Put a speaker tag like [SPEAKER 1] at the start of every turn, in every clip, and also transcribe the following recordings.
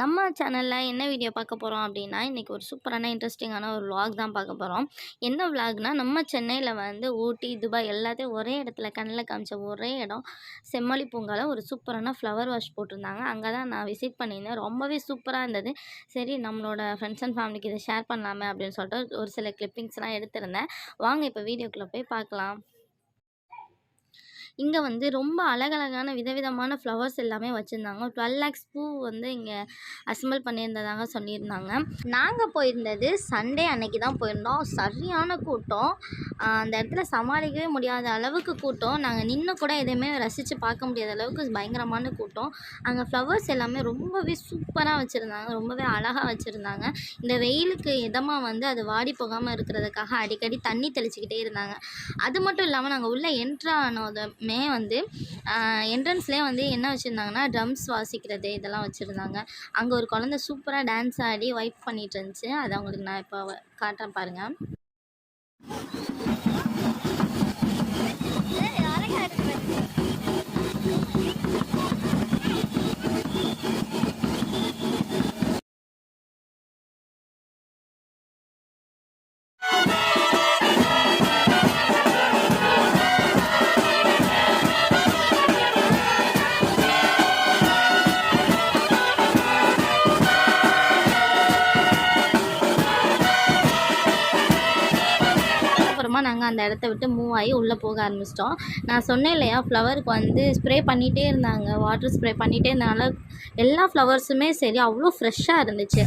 [SPEAKER 1] நம்ம சேனலில் என்ன வீடியோ பார்க்க போகிறோம் அப்படின்னா இன்றைக்கி ஒரு சூப்பரான இன்ட்ரெஸ்டிங்கான ஒரு விளாக் தான் பார்க்க போகிறோம் என்ன விளாக்னால் நம்ம சென்னையில் வந்து ஊட்டி துபாய் எல்லாத்தையும் ஒரே இடத்துல கண்ணில் காமிச்ச ஒரே இடம் செம்மொழி பூங்காவில் ஒரு சூப்பரான ஃப்ளவர் வாஷ் போட்டிருந்தாங்க. அங்கே தான் நான் விசிட் பண்ணியிருந்தேன். ரொம்பவே சூப்பராக இருந்தது. சரி நம்மளோட ஃப்ரெண்ட்ஸ் அண்ட் ஃபேமிலிக்கு இதை ஷேர் பண்ணலாமே அப்படின்னு சொல்லிட்டு ஒரு சில கிளிப்பிங்ஸ்லாம் எடுத்திருந்தேன். வாங்க இப்போ வீடியோக்குள்ளே போய் பார்க்கலாம். இங்கே வந்து ரொம்ப அழகழகான விதவிதமான ஃப்ளவர்ஸ் எல்லாமே வச்சுருந்தாங்க. டுவெல் லேக்ஸ் பூ வந்து இங்கே அசம்பிள் பண்ணியிருந்ததாக சொல்லியிருந்தாங்க. நாங்கள் போயிருந்தது சண்டே அன்னைக்கு தான் போயிருந்தோம். சரியான கூட்டம். அந்த இடத்துல சமாளிக்கவே முடியாத அளவுக்கு கூட்டம். நாங்கள் நின்று கூட எதையுமே ரசித்து பார்க்க முடியாத அளவுக்கு பயங்கரமான கூட்டம். அங்கே ஃப்ளவர்ஸ் எல்லாமே ரொம்பவே சூப்பராக வச்சுருந்தாங்க. ரொம்பவே அழகாக வச்சுருந்தாங்க. இந்த வெயிலுக்கு இதமாக வந்து அது வாடி போகாமல் இருக்கிறதுக்காக அடிக்கடி தண்ணி தெளிச்சுக்கிட்டே இருந்தாங்க. அது மட்டும் இல்லாமல் நாங்கள் உள்ளே என்ட்ரு மே வந்து என்ட்ரன்ஸ்லேயே வந்து என்ன வச்சுருந்தாங்கன்னா ட்ரம்ஸ் வாசிக்கிறது இதெல்லாம் வச்சுருந்தாங்க. அங்கே ஒரு குழந்த சூப்பராக டான்ஸ் ஆடி வைப் பண்ணிட்டு இருந்துச்சு. அதை அவங்களுக்கு நான் இப்போ காட்டுறேன் பாருங்கள் அப்புறமா நாங்கள் அந்த இடத்த விட்டு மூவ் ஆகி உள்ளே போக ஆரம்பிச்சிட்டோம். நான் சொன்னேன் இல்லையா ஃப்ளவருக்கு வந்து ஸ்ப்ரே பண்ணிகிட்டே இருந்தாங்க. வாட்டர் ஸ்ப்ரே பண்ணிகிட்டே இருந்தனால எல்லா ஃப்ளவர்ஸுமே சரி அவ்வளோ ஃப்ரெஷ்ஷாக இருந்துச்சு.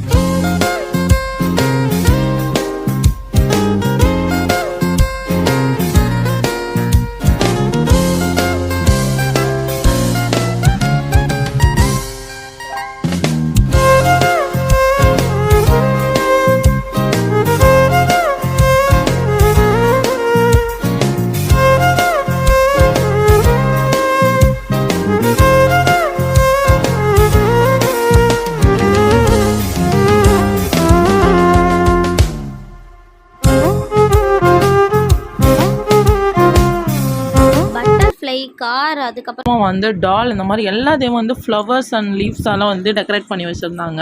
[SPEAKER 1] கார் அதுக்கப்புறம்
[SPEAKER 2] வந்து டால் இந்த மாதிரி எல்லாத்தையும் வந்து ஃப்ளவர்ஸ் அண்ட் லீவ்ஸால வந்து டெக்கரேட் பண்ணி வச்சுருந்தாங்க.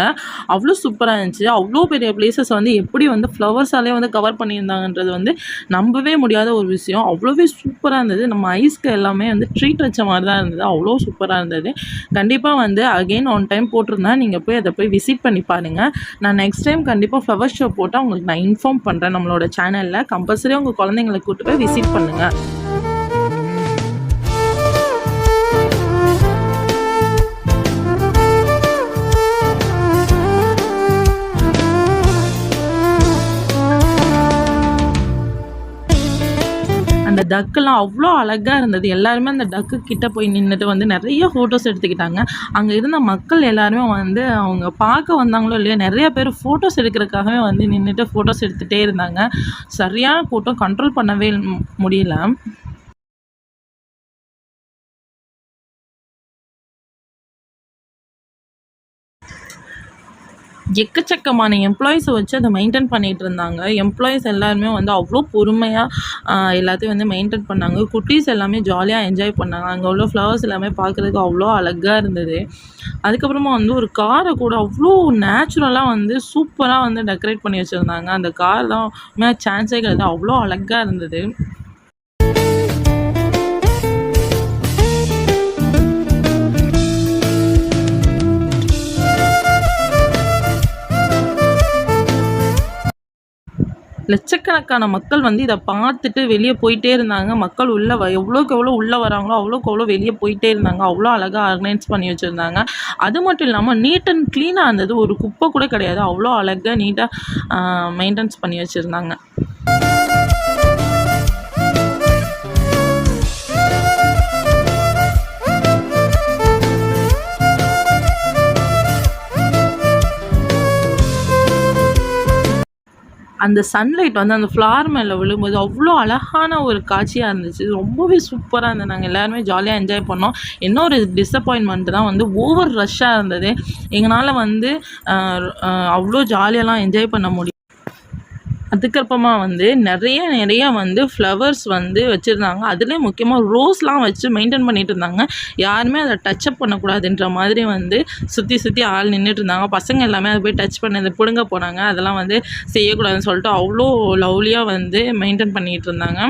[SPEAKER 2] அவ்வளோ சூப்பராக இருந்துச்சு. அவ்வளோ பெரிய பிளேசஸ் வந்து எப்படி வந்து ஃப்ளவர்ஸாலே வந்து கவர் பண்ணியிருந்தாங்கன்றது வந்து நம்பவே முடியாத ஒரு விஷயம். அவ்வளோவே சூப்பராக இருந்தது. நம்ம ஐஸ்க்கு எல்லாமே வந்து ட்ரீட் வச்ச மாதிரி தான் இருந்தது. அவ்வளோ சூப்பராக இருந்தது. கண்டிப்பாக வந்து அகெயின் ஒன் டைம் போட்டிருந்தேன் நீங்கள் போய் அதை போய் விசிட் பண்ணி பாருங்கள் நான் நெக்ஸ்ட் டைம் கண்டிப்பாக ஃப்ளவர் ஷோ போட்டால் உங்களுக்கு நான் இன்ஃபார்ம் பண்ணுறேன் நம்மளோட சேனலில் கம்பல்சரி உங்கள் குழந்தைங்களை கூப்பிட்டு போய் விசிட் பண்ணுங்கள் டக்குலாம் அவ்வளோ அழகாக இருந்தது. எல்லாருமே அந்த டக்கு கிட்டே போய் நின்றுட்டு வந்து நிறைய ஃபோட்டோஸ் எடுத்துக்கிட்டாங்க. அங்கே இருந்த மக்கள் எல்லாருமே வந்து அவங்க பார்க்க வந்தாங்களோ இல்லையோ நிறைய பேர் ஃபோட்டோஸ் எடுக்கிறதுக்காகவே வந்து நின்றுட்டு ஃபோட்டோஸ் எடுத்துகிட்டே இருந்தாங்க. சரியான கூட்டம் கண்ட்ரோல் பண்ணவே மு- முடியல. எக்கச்சக்கமான எம்ப்ளாயிஸை வச்சு அதை மெயின்டைன் பண்ணிகிட்டு இருந்தாங்க. எம்ப்ளாயிஸ் எல்லாருமே வந்து அவ்வளோ பொறுமையாக எல்லாத்தையும் வந்து மெயின்டைன் பண்ணாங்க. குட்டீஸ் எல்லாமே ஜாலியாக என்ஜாய் பண்ணாங்க. அங்கே உள்ள ஃப்ளவர்ஸ் எல்லாமே பார்க்குறதுக்கு அவ்வளோ அழகாக இருந்தது. அதுக்கப்புறமா வந்து ஒரு காரை கூட அவ்வளோ நேச்சுரலாக வந்து சூப்பராக வந்து டெக்கரேட் பண்ணி வச்சுருந்தாங்க. அந்த கார் தான் சான்ஸே கிடையாது அவ்வளோ அழகாக இருந்தது. லட்சக்கணக்கான மக்கள் வந்து இதை பார்த்துட்டு வெளியே போயிட்டே இருந்தாங்க. மக்கள் உள்ளே எவ்வளோக்கு எவ்வளோ உள்ளே வராங்களோ அவ்வளோக்கு அவ்வளோ வெளியே போயிட்டே இருந்தாங்க. அவ்வளோ அழகாக ஆர்கனைஸ் பண்ணி வச்சுருந்தாங்க. அது மட்டும் இல்லாமல் நீட் அண்ட் க்ளீனாக இருந்தது. ஒரு குப்பை கூட கிடையாது. அவ்வளோ அழகாக நீட்டாக மெயின்டைன்ஸ் பண்ணி வச்சுருந்தாங்க. அந்த சன்லைட் வந்து அந்த ஃப்ளார் மேலே விழும்போது அவ்வளோ அழகான ஒரு காட்சியாக இருந்துச்சு. ரொம்பவே சூப்பராக இருந்தது. நாங்கள் எல்லாருமே ஜாலியாக என்ஜாய் பண்ணோம். என்ன ஒரு டிஸப்பாயின்மெண்ட் தான் வந்து ஓவர் ரஷ்ஷாக இருந்தது. எங்களால் வந்து அவ்வளோ ஜாலியெல்லாம் என்ஜாய் பண்ண முடியும் அதுக்கப்புறமா வந்து நிறைய நிறைய வந்து ஃப்ளவர்ஸ் வந்து வச்சுருந்தாங்க. அதுலேயும் முக்கியமாக ரோஸ்லாம் வச்சு மெயின்டைன் பண்ணிட்டு இருந்தாங்க. யாருமே அதை டச்சப் பண்ணக்கூடாதுன்ற மாதிரி வந்து சுற்றி சுற்றி ஆள் நின்றுட்டு இருந்தாங்க. பசங்க எல்லாமே அதை போய் டச் பண்ணி அதை பிடுங்க போனாங்க. அதெல்லாம் வந்து செய்யக்கூடாதுன்னு சொல்லிட்டு அவ்வளோ லவ்லியாக வந்து மெயின்டைன் பண்ணிகிட்டு இருந்தாங்க.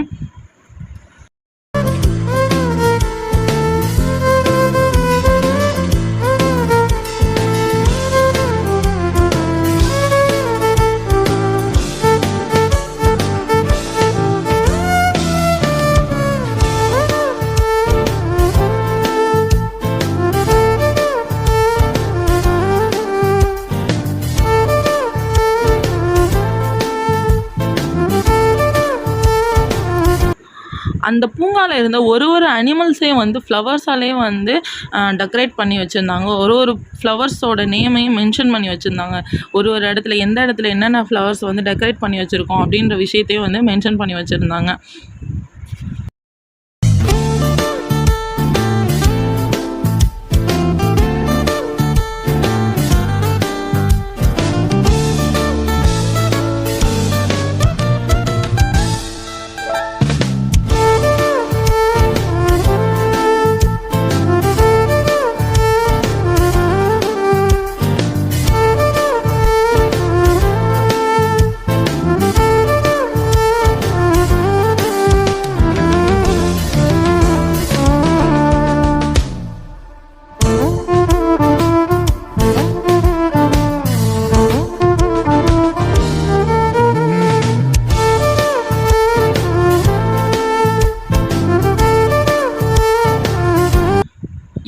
[SPEAKER 2] அந்த பூங்காவில் இருந்த ஒரு ஒரு அனிமல்ஸையும் வந்து ஃப்ளவர்ஸாலே வந்து டெக்கரேட் பண்ணி வச்சுருந்தாங்க. ஒரு ஒரு ஃப்ளவர்ஸோட நேமையும் மென்ஷன் பண்ணி வச்சுருந்தாங்க. ஒரு ஒரு இடத்துல எந்த இடத்துல என்னென்ன ஃப்ளவர்ஸ் வந்து டெக்கரேட் பண்ணி வச்சுருக்கோம் அப்படின்ற விஷயத்தையும் வந்து மென்ஷன் பண்ணி வச்சுருந்தாங்க.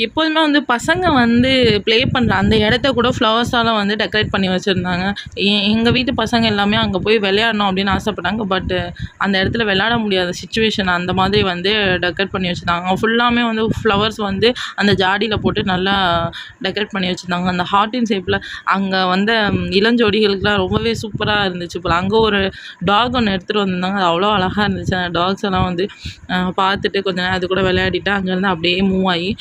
[SPEAKER 2] எப்போதுமே வந்து பசங்க வந்து ப்ளே பண்ணுற அந்த இடத்த கூட ஃப்ளவர்ஸால் வந்து டெக்கரேட் பண்ணி வச்சுருந்தாங்க. எங்கள் வீட்டு பசங்க எல்லாமே அங்கே போய் விளையாடணும் அப்படின்னு ஆசைப்பட்டாங்க. பட் அந்த இடத்துல விளையாட முடியாத சுச்சுவேஷன் அந்த மாதிரி வந்து டெக்கரேட் பண்ணி வச்சுருந்தாங்க. ஃபுல்லாமே வந்து ஃப்ளவர்ஸ் வந்து அந்த ஜாடியில் போட்டு நல்லா டெக்கரேட் பண்ணி வச்சுருந்தாங்க. அந்த ஹார்ட்டின் ஷேப்பில் அங்கே வந்த இளஞ்சோடிகளுக்குலாம் ரொம்பவே சூப்பராக இருந்துச்சு போல். அங்கே ஒரு டாக் ஒன்று எடுத்துகிட்டு வந்திருந்தாங்க. அது அவ்வளோ அழகாக இருந்துச்சு. அந்த டாக்ஸ் எல்லாம் வந்து பார்த்துட்டு கொஞ்ச நேரம் அது கூட விளையாடிட்டு அங்கேருந்து அப்படியே மூவ் ஆகி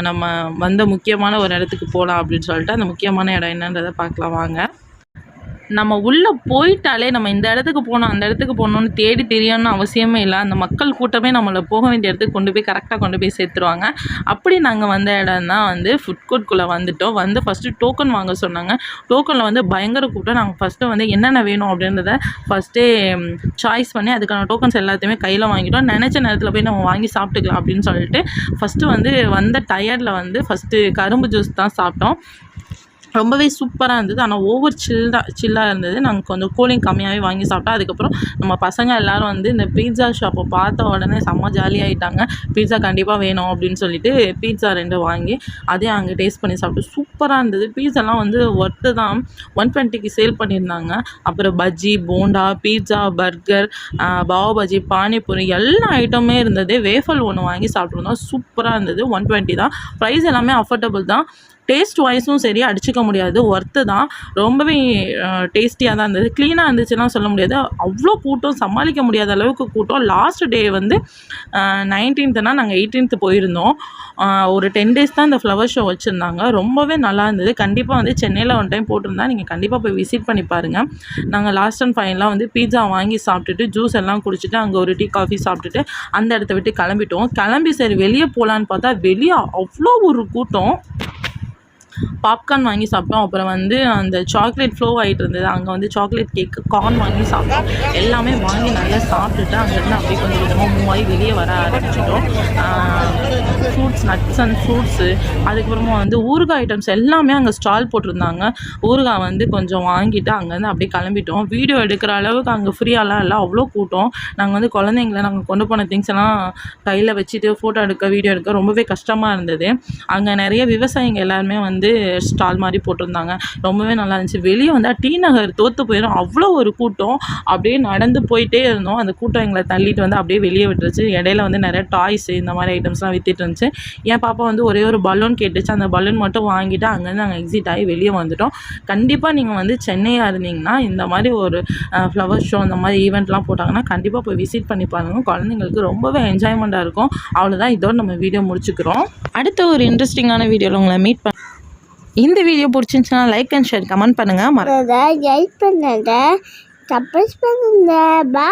[SPEAKER 2] நம்ம வந்த முக்கியமான ஒரு இடத்துக்கு போகலாம் அப்படின்னு சொல்லிட்டு அந்த முக்கியமான இடம் என்னன்றதை பார்க்கலாம் வாங்க. நம்ம உள்ளே போயிட்டாலே நம்ம இந்த இடத்துக்கு போகணும் அந்த இடத்துக்கு போகணும்னு தேடி தெரியணும்னு அவசியமே இல்லை. அந்த மக்கள் கூட்டமே நம்மளை போக வேண்டிய இடத்துக்கு கொண்டு போய் கரெக்டாக கொண்டு போய் சேர்த்துருவாங்க. அப்படி நாங்கள் வந்த இடம் தான் வந்து ஃபுட் கோர்ட்குள்ளே வந்துட்டோம். வந்து ஃபஸ்ட்டு டோக்கன் வாங்க சொன்னாங்க. டோக்கனில் வந்து பயங்கர கூட்டம். நாங்கள் ஃபஸ்ட்டு வந்து என்னென்ன வேணும் அப்படின்றத ஃபஸ்ட்டே சாய்ஸ் பண்ணி அதுக்கான டோக்கன்ஸ் எல்லாத்தையுமே கையில் வாங்கிட்டோம். நினச்ச நேரத்தில் போய் நம்ம வாங்கி சாப்பிட்டுக்கலாம் அப்படின்னு சொல்லிட்டு ஃபஸ்ட்டு வந்து வந்த டயர்டில் வந்து ஃபஸ்ட்டு கரும்பு ஜூஸ் தான் சாப்பிட்டோம். ரொம்பவே சூப்பராக இருந்தது. ஆனால் ஓவர் சில்லாக சில்லாக இருந்தது. நாங்கள் கொஞ்சம் கூலிங் கம்மியாகவே வாங்கி சாப்பிட்டோம். அதுக்கப்புறம் நம்ம பசங்க எல்லாரும் வந்து இந்த பீட்சா ஷாப்பை பார்த்த உடனே செம்ம ஜாலியாகிட்டாங்க பீட்சா கண்டிப்பாக வேணும் அப்படின்னு சொல்லிட்டு பீட்சா ரெண்டு வாங்கி அதையும் அங்கே டேஸ்ட் பண்ணி சாப்பிட்டு சூப்பராக இருந்தது. பீட்சாலாம் வந்து ஒர்த்து தான். ஒன் டுவெண்ட்டிக்கு சேல் பண்ணியிருந்தாங்க. அப்புறம் பஜ்ஜி போண்டா பீட்சா பர்கர் பாவ் பஜ்ஜி பானிபூரி எல்லா ஐட்டமே இருந்தது. வேஃபல் ஒன்று வாங்கி சாப்பிட்ருந்தோம் சூப்பராக இருந்தது. ஒன் டுவெண்ட்டி தான். ப்ரைஸ் எல்லாமே அஃபோர்டபுள் தான். டேஸ்ட் வைஸும் சரி அடிச்சுக்க முடியாது. ஒர்த்து தான். ரொம்பவே டேஸ்டியாக தான் இருந்தது. க்ளீனாக இருந்துச்சுன்னா சொல்ல முடியாது. அவ்வளோ கூட்டம் சமாளிக்க முடியாத அளவுக்கு கூட்டம். லாஸ்ட் டே வந்து நைன்டீன்த்துனா நாங்கள் எயிட்டீன்த்து போயிருந்தோம். ஒரு டென் டேஸ் தான் இந்த ஃப்ளவர் ஷோ வச்சுருந்தாங்க. ரொம்பவே நல்லா இருந்தது. கண்டிப்பாக வந்து சென்னையில் ஒன் டைம் போட்டிருந்தா நீங்கள் கண்டிப்பாக போய் விசிட் பண்ணி பாருங்கள் நாங்கள் லாஸ்ட் அண்ட் ஃபைனலாக வந்து பீட்சா வாங்கி சாப்பிட்டுட்டு ஜூஸ் எல்லாம் குடிச்சிட்டு அங்கே ஒரு டீ காஃபி சாப்பிட்டுட்டு அந்த இடத்த விட்டு கிளம்பிட்டோம். கிளம்பி சரி வெளியே போகலான்னு பார்த்தா வெளியே அவ்வளோ ஒரு கூட்டம். பாப்கார்ன் வாங்கி சாப்பிட்டோம். அப்புறம் வந்து அந்த சாக்லேட் ஃப்ளோ ஆகிட்டு இருந்தது. அங்கே வந்து சாக்லேட் கேக்கு கார்ன் வாங்கி சாப்பிட்டோம். எல்லாமே வாங்கி நல்லா சாப்பிட்டுட்டு அங்கேருந்து அப்படியே கொஞ்சம் கொஞ்சமாக மூவாகி ஆகி வெளியே வர ஆரம்பிச்சிட்டோம். ஃப்ரூட்ஸ் நட்ஸ் அண்ட் ஃப்ரூட்ஸு அதுக்கப்புறமா வந்து ஊறுகாய் ஐட்டம்ஸ் எல்லாமே அங்கே ஸ்டால் போட்டிருந்தாங்க. ஊறுகாய் வந்து கொஞ்சம் வாங்கிட்டு அங்கேருந்து அப்படியே கிளம்பிட்டோம். வீடியோ எடுக்கிற அளவுக்கு அங்கே ஃப்ரீயாலாம் இல்லை. அவ்வளோ கூட்டம். நாங்கள் வந்து குழந்தைங்கள நாங்கள் கொண்டு போன திங்ஸ் எல்லாம் கையில் வச்சுட்டு ஃபோட்டோ எடுக்க வீடியோ எடுக்க ரொம்பவே கஷ்டமாக இருந்தது. அங்கே நிறைய விவசாயிங்க எல்லாருமே வந்து ஸ்டால் மாதிரி போட்டிருந்தாங்க. ரொம்பவே நல்லா இருந்துச்சு. வெளியே வந்தால் டி நகர் தோற்று போயிடும் அவ்வளோ ஒரு கூட்டம். அப்படியே நடந்து போயிட்டே இருந்தோம். அந்த கூட்டம் எங்களை தள்ளிட்டு வந்து அப்படியே வெளியே விட்டுருச்சு. இடையில வந்து நிறைய டாய்ஸ் இந்த மாதிரி ஐட்டம்ஸ்லாம் வித்துட்டு இருந்துச்சு. என் பாப்பா வந்து ஒரே ஒரு பலூன் கேட்டுச்சு. அந்த பலூன் மட்டும் வாங்கிட்டு அங்கேருந்து நாங்கள் எக்ஸிட் ஆகி வெளியே வந்துட்டோம். கண்டிப்பாக நீங்கள் வந்து சென்னையாக இருந்தீங்கன்னா இந்த மாதிரி ஒரு ஃப்ளவர் ஷோ இந்த மாதிரி ஈவெண்ட்லாம் போட்டாங்கன்னா கண்டிப்பாக போய் விசிட் பண்ணி பாருங்கள் குழந்தைங்களுக்கு ரொம்பவே என்ஜாய்மெண்ட்டாக இருக்கும். அவ்வளோதான் இதோட நம்ம வீடியோ முடிச்சுக்கிறோம். அடுத்த ஒரு இன்ட்ரெஸ்டிங்கான வீடியோவில் உங்களை மீட் பண்ண இந்த வீடியோ பிடிச்சிருந்துச்சுன்னா லைக் அண்ட் ஷேர் கமெண்ட் பண்ணுங்கள் மற
[SPEAKER 3] ஹெல்ப் பண்ணுங்க. சப்போஸ் பண்ணுங்க. பா